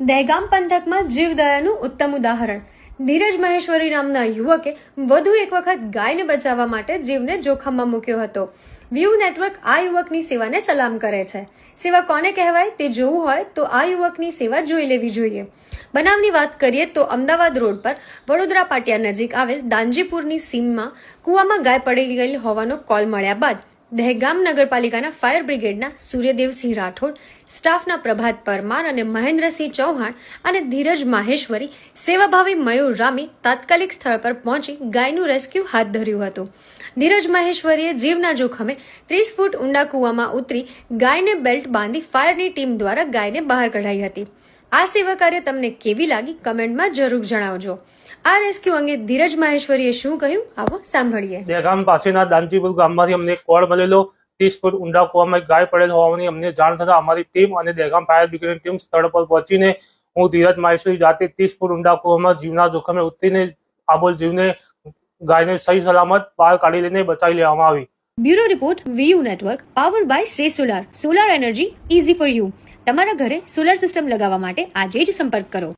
દહેગામ પંથકમાં જીવદયાનું ઉત્તમ ઉદાહરણ. ધીરજ મહેશ્વરી નામના યુવકે વધુ એક વખત ગાયને બચાવવા માટે જીવને જોખમમાં મૂક્યો હતો. વ્યૂ નેટવર્ક આ યુવકની સેવાને સલામ કરે છે. સેવા કોને કહેવાય? તે જોવું હોય તો આ યુવકની સેવા જોઈ લેવી જોઈએ. બનાવની વાત કરીએ તો અમદાવાદ રોડ પર વડોદરા પાટિયા નજીક આવેલ દાંજીપુરની સીમમાં કૂવામાં ગાય પડી ગયેલ હોવાનો કોલ મળ્યા બાદ દહેગામ નગરપાલિકાના ફાયર બ્રિગેડના સૂર્યદેવસિંહ રાઠોડ, સ્ટાફના પ્રભાત પરમાર અને મહેન્દ્રસિંહ ચૌહાણ અને ધીરજ માહેશ્વરી, સેવાભાવી મયુર રામી તાત્કાલિક સ્થળ પર પહોંચી ગાયનું રેસ્ક્યુ હાથ ધર્યું હતું. ધીરજ મહેશ્વરીએ જીવના જોખમે ત્રીસ ફૂટ ઊંડા કૂવામાં ઉતરી ગાયને બેલ્ટ બાંધી ફાયરની ટીમ દ્વારા ગાયને બહાર કઢાઈ હતી. આ સેવા કાર્ય તમને કેવી લાગી કમેન્ટમાં જરૂર જણાવજો. આ રેસ્ક્યુ અંગે ધીરજ માહેશ્વરીએ શું કહ્યું આવો સાંભળીએ. દહેગામ પાસેના દાનજીપુર ગામમાંથી અમને કોળ મળેલો. ત્રીસ ફૂટ ઊંડા કૂવામાં ગાય પડેલ હોવાની અમને જાણ થતા અમારી ટીમ અને દહેગામ ફાયર બ્રિગેડની ટીમ સ્થળ પર પહોંચીને હું ધીરજ માહેશ્વરી જાતે ત્રીસ ફૂટ ઊંડા કૂવામાં જીવના જોખમે ઉતરીને આબોલ જીવને ગાયને સહી સલામત બહાર કાઢી લઈને બચાવી લેવામાં આવી. Bureau report VU network power by સે solar. Solar energy easy for you. તમારા ઘરે સોલર સિસ્ટમ લગાવવા માટે આજે જ સંપર્ક કરો.